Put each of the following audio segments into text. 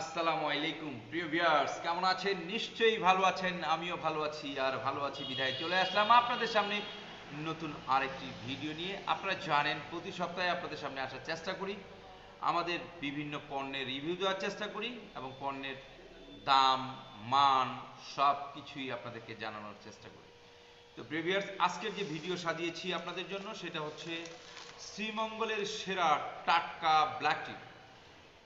আসসালামু আলাইকুম, প্রিয় ভিউয়ার্স কেমন আছেন? নিশ্চয়ই ভালো আছেন, আমিও ভালো আছি, আর ভালো আছি বিধায় চলে আসলাম আপনাদের সামনে নতুন আরেকটি ভিডিও নিয়ে। আপনারা জানেন, প্রতি সপ্তাহে আপনাদের সামনে আসার চেষ্টা করি। আমাদের বিভিন্ন পণ্যের রিভিউ দেওয়ার চেষ্টা করি এবং পণ্যের দাম, মান সব কিছুই আপনাদেরকে জানানোর চেষ্টা করি। তো প্রিভিয়ার্স আজকের যে ভিডিও সাজিয়েছি আপনাদের জন্য, সেটা হচ্ছে শ্রীমঙ্গলের সেরা টাটকা ব্ল্যাক টি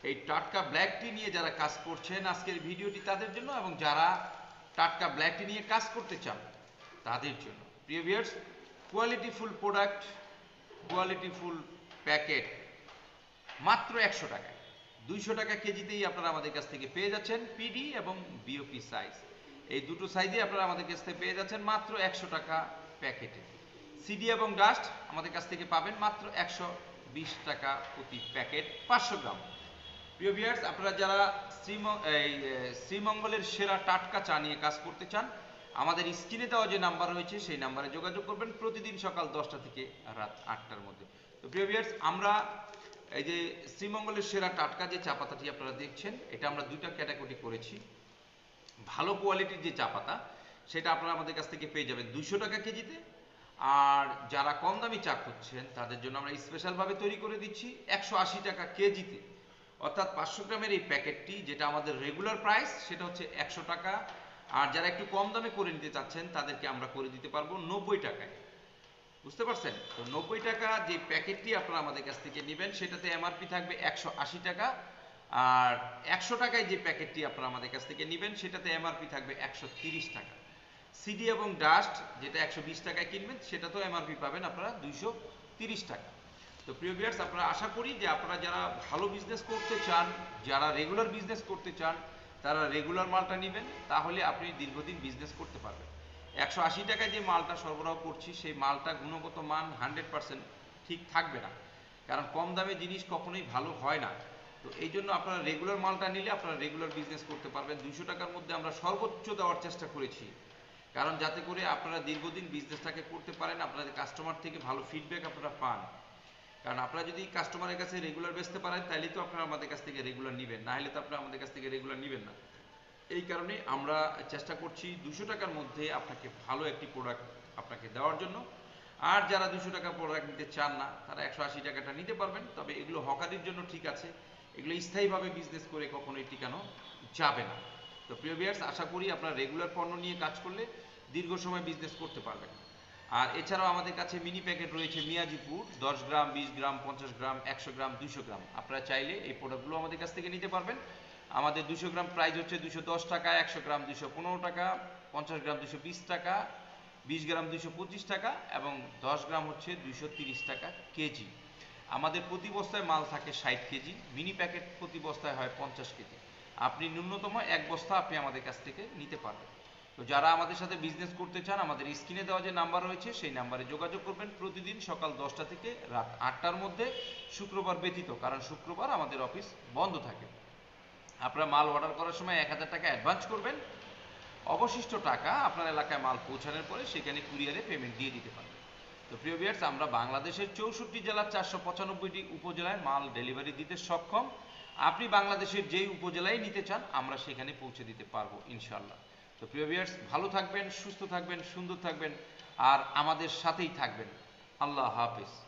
এই টাটকা ব্ল্যাক টি নিয়ে যারা কাজ করছেন আজকের ভিডিওটি তাদের জন্য এবং যারা টাটকা ব্ল্যাক টি নিয়ে কাজ করতে চান, তাদের জন্য। প্রিভিয়ার্স কোয়ালিটিফুল প্রোডাক্ট কোয়ালিটিফুল প্যাকেট মাত্র একশো টাকায়। দুইশো টাকা কেজিতেই আপনারা আমাদের কাছ থেকে পেয়ে যাচ্ছেন পিডি এবং বিওপি সাইজ এই দুটো সাইজে আপনারা আমাদের কাছ থেকে পেয়ে যাচ্ছেন মাত্র একশো টাকা প্যাকেটে। সিডি এবং ডাস্ট আমাদের কাছ থেকে পাবেন মাত্র একশো বিশ টাকা প্রতি প্যাকেট পাঁচশো গ্রাম। প্রিয় ভিউয়ার্স আপনারা যারা এই শ্রীমঙ্গলের সেরা টাটকা চা নিয়ে কাজ করতে চান, আমাদের স্ক্রিনে দেওয়া যে নাম্বার রয়েছে, সেই নাম্বারে যোগাযোগ করবেন প্রতিদিন সকাল দশটা থেকে রাত আটটার মধ্যে। তো প্রিয় ভিউয়ার্স আমরা এই যে শ্রীমঙ্গলের সেরা টাটকা যে চা পাতাটি আপনারা দেখছেন, এটা আমরা দুইটা ক্যাটাগরি করেছি। ভালো কোয়ালিটির যে চা পাতা, সেটা আপনারা আমাদের কাছ থেকে পেয়ে যাবেন দুশো টাকা কেজিতে। আর যারা কম দামি চা খুঁজছেন, তাদের জন্য আমরা স্পেশালভাবে তৈরি করে দিচ্ছি একশো আশি টাকা কেজিতে। অর্থাৎ পাঁচশো গ্রামের এই প্যাকেটটি, যেটা আমাদের রেগুলার প্রাইস সেটা হচ্ছে একশো টাকা। আর যারা একটু কম দামে করে নিতে চাচ্ছেন, তাদেরকে আমরা করে দিতে পারব নব্বই টাকায়। বুঝতে পারছেন? তো নব্বই টাকা যে প্যাকেটটি আপনারা আমাদের কাছ থেকে নেবেন, সেটাতে এমআরপি থাকবে একশো আশি টাকা। আর একশো টাকায় যে প্যাকেটটি আপনারা আমাদের কাছ থেকে নেবেন, সেটাতে এমআরপি থাকবে একশো তিরিশ টাকা। সিডি এবং ডাস্ট যেটা একশো বিশ টাকায় কিনবেন সেটা তো এমআরপি পাবেন আপনারা দুইশো তিরিশ টাকা। তো প্রিয় ভিউয়ার্স আপনারা আশা করি যে আপনারা যারা ভালো বিজনেস করতে চান, যারা রেগুলার বিজনেস করতে চান, তারা রেগুলার মালটা নেবেন, তাহলে আপনি দীর্ঘদিন বিজনেস করতে পারবেন। একশো আশি টাকায় যে মালটা সরবরাহ করছি, সেই মালটা গুণগত মান হান্ড্রেড পার্সেন্ট ঠিক থাকবে না। কারণ কম দামে জিনিস কখনোই ভালো হয় না। তো এই জন্য আপনারা রেগুলার মালটা নিলে আপনারা রেগুলার বিজনেস করতে পারবেন। দুইশো টাকার মধ্যে আমরা সর্বোচ্চ দেওয়ার চেষ্টা করেছি। কারণ যাতে করে আপনারা দীর্ঘদিন বিজনেসটাকে করতে পারেন, আপনাদের কাস্টমার থেকে ভালো ফিডব্যাক আপনারা পান। কারণ আপনারা যদি কাস্টমারের কাছে রেগুলার বেচতে পারেন তাহলে তো আপনারা আমাদের কাছ থেকে রেগুলার নেবেন। না হলে তো আপনারা আমাদের কাছ থেকে রেগুলার নেবেন না। এই কারণে আমরা চেষ্টা করছি দুশো টাকার মধ্যে আপনাকে ভালো একটি প্রোডাক্ট আপনাকে দেওয়ার জন্য। আর যারা দুশো টাকা প্রোডাক্ট নিতে চান না, তারা একশো আশি টাকাটা নিতে পারবেন। তবে এগুলো হকারির জন্য ঠিক আছে। এগুলো স্থায়ীভাবে বিজনেস করে কখনোই টিকানো যাবে না। তো প্রিয় বিয়ার্স আশা করি আপনারা রেগুলার পণ্য নিয়ে কাজ করলে দীর্ঘ সময় বিজনেস করতে পারবেন। আর এছাড়াও আমাদের কাছে মিনি প্যাকেট রয়েছে মিয়াজিপুর, দশ গ্রাম, বিশ গ্রাম, পঞ্চাশ গ্রাম, একশো গ্রাম দুশো গ্রাম। আপনারা চাইলে এই প্রোডাক্টগুলো আমাদের কাছ থেকে নিতে পারবেন। আমাদের দুশো গ্রাম প্রাইস হচ্ছে দুশো দশ টাকা, একশো গ্রাম দুশো পনেরো টাকা, পঞ্চাশ গ্রাম দুশো বিশ টাকা, বিশ গ্রাম দুশো পঁচিশ টাকা এবং দশ গ্রাম হচ্ছে দুশো তিরিশ টাকা কেজি। আমাদের প্রতি বস্তায় মাল থাকে ষাট কেজি মিনি প্যাকেট প্রতি বস্তায় হয় পঞ্চাশ কেজি। আপনি ন্যূনতম এক বস্তা আপনি আমাদের কাছ থেকে নিতে পারবেন। তো যারা আমাদের সাথে বিজনেস করতে চান, আমাদের স্ক্রিনে দেওয়া যে নাম্বার রয়েছে, সেই নাম্বারে যোগাযোগ করবেন প্রতিদিন সকাল দশটা থেকে রাত আটটার মধ্যে শুক্রবার ব্যতীত, কারণ শুক্রবার আমাদের অফিস বন্ধ থাকে। আপনারা মাল অর্ডার করার সময় এক হাজার টাকা অ্যাডভান্স করবেন। অবশিষ্ট টাকা আপনার এলাকায় মাল পৌঁছানোর পরে সেখানে কুরিয়ারে পেমেন্ট দিয়ে দিতে পারবেন। তো প্রিয় বিয়ার্স আমরা বাংলাদেশের চৌষট্টি জেলার চারশো পঁচানব্বইটি উপজেলায় মাল ডেলিভারি দিতে সক্ষম। আপনি বাংলাদেশের যেই উপজেলায় নিতে চান, আমরা সেখানে পৌঁছে দিতে পারব ইনশাল্লাহ তো প্রিয় ভিয়ার্স ভালো থাকবেন, সুস্থ থাকবেন, সুন্দর থাকবেন, আর আমাদের সাথেই থাকবেন। আল্লাহ হাফেজ।